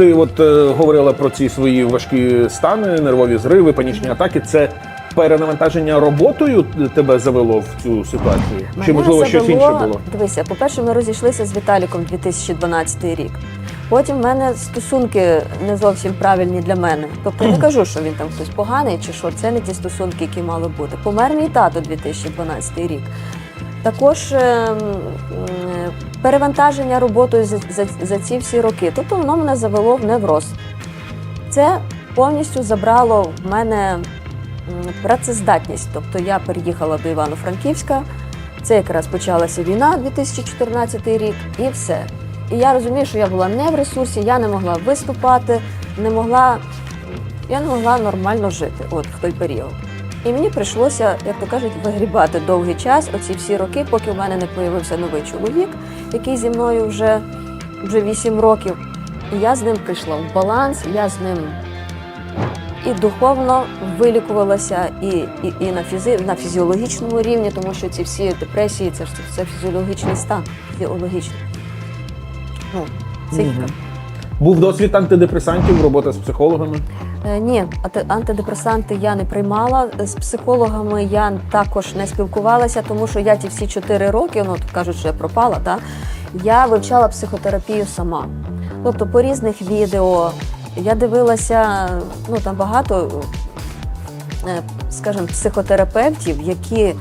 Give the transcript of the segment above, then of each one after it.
Ти от е, говорила про ці свої важкі стани, нервові зриви, панічні атаки. Це перенавантаження роботою тебе завело в цю ситуацію? Чи можливо щось інше було? Дивися, по-перше, ми розійшлися з Віталіком 2012 рік. Потім в мене стосунки не зовсім правильні для мене. Тобто я не кажу, що він там хтось поганий чи що. Це не ті стосунки, які мали бути. Помер мій тато 2012 рік. Також ем, м, перевантаження роботою за, за, за ці всі роки. Тобто воно мене завело в невроз. Це повністю забрало в мене працездатність. Тобто я переїхала до Івано-Франківська. Це якраз почалася війна 2014 рік, і все. І я розумію, що я була не в ресурсі, я не могла виступати, не могла, я не могла нормально жити от в той період. І мені прийшлося, як то кажуть, вигрібати довгий час, оці всі роки, поки в мене не появився новий чоловік, який зі мною вже, вже 8 років. І я з ним прийшла в баланс, я з ним і духовно вилікувалася, і, і, і на, фізи, на фізіологічному рівні, тому що ці всі депресії це це фізіологічний стан. Фізіологічний. Ну, психіка. Був досвід антидепресантів, робота з психологами. Е, Ні, антидепресанти я не приймала. З психологами я також не спілкувалася, тому що я ті всі чотири роки, ну кажуть, що я пропала, та, я вивчала психотерапію сама. Тобто по різних відео я дивилася, ну там багато, е, скажімо, психотерапевтів, які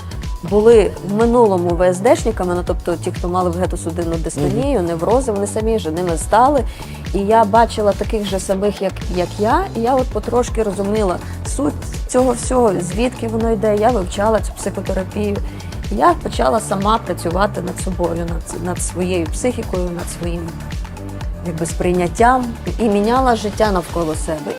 були в минулому ВСДшниками, ну тобто ті, хто мали вегетосудинну дистонію, неврози, вони самі вже ними стали. І я бачила таких же самих, як, як я, і я от потрошки розуміла суть цього всього, звідки воно йде. Я вивчала цю психотерапію. Я почала сама працювати над собою, над, над своєю психікою, над своїм якби, сприйняттям і міняла життя навколо себе.